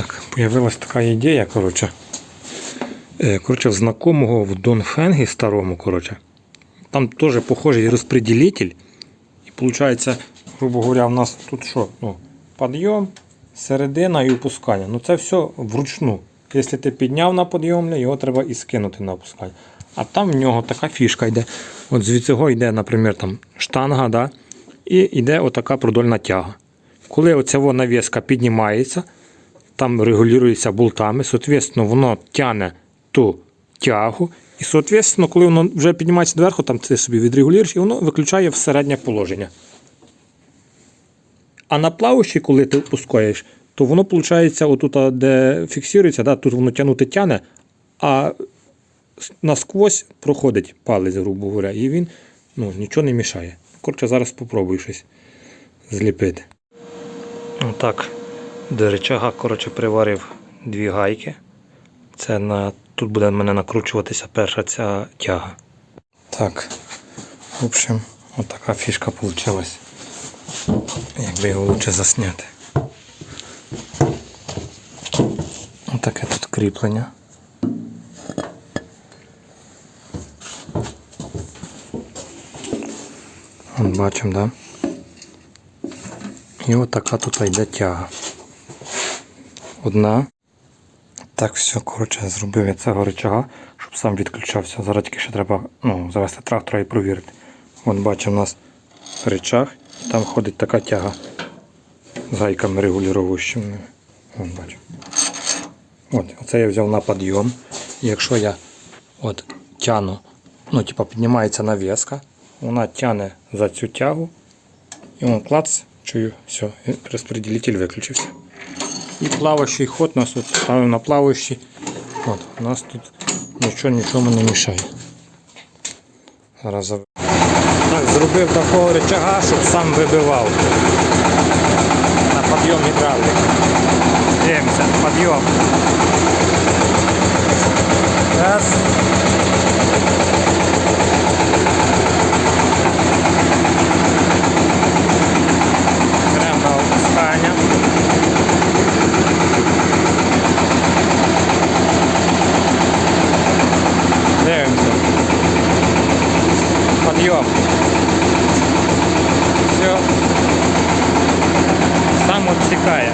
Так, появилась така ідея, коротше. Е, Коротше, в знакомого в Донфенгі старому, коротше. Там теж похожий розпреділитель. І виходить, грубо говоря, у нас тут що? Ну, підйом, середина і опускання. Ну це все вручну. Якщо ти підняв на підйомля, його треба і скинути на опускання. А там в нього така фішка йде. От з цього йде, наприклад, там штанга, да? і йде отака продольна тяга. Коли оця навіска піднімається, там регулюється болтами, соответственно, воно тягне ту тягу. І, соответственно, коли воно вже піднімається доверху, там ти собі відрегулюєш, і воно виключає в середнє положення. А на плавущі, коли ти опускаєш, то воно, виходить, отут, де фіксується, да, тут воно тягнути тяне, а насквозь проходить палець, грубо говоря, і він ну, нічого не мішає. Коротше, зараз спробую щось зліпити. Отак. До речага, коротше, приварив дві гайки. Це на... Тут буде в мене накручуватися перша ця тяга. Так. В общем, отака фішка вийшла. Якби його лучше засняти. Отаке тут кріплення. От бачимо, да? І отака тут йде тяга. Одна. Так, все, коротше, зробив я цього рычага, щоб сам відключався. Зараз тільки ще треба ну, завести трактора і провірити. От бачимо, у нас рычаг, там ходить така тяга з гайками регулюващими. От бачимо. От, оце я взяв на підйом. І якщо я от тяну, ну, типа піднімається навіска, вона тяне за цю тягу, і воно клац, чую, все, і виключився. І плаваючий ход нас тут ставимо на плаваючий. От, у нас тут нічого нічому не мішає. Зараз Так, зробив такого рычага, щоб сам вибивав. На підйом гідравлік. Дивимося, підйом. Раз. Беремо на опускання. Дивимося. Підйом. Все. Сам відсікає.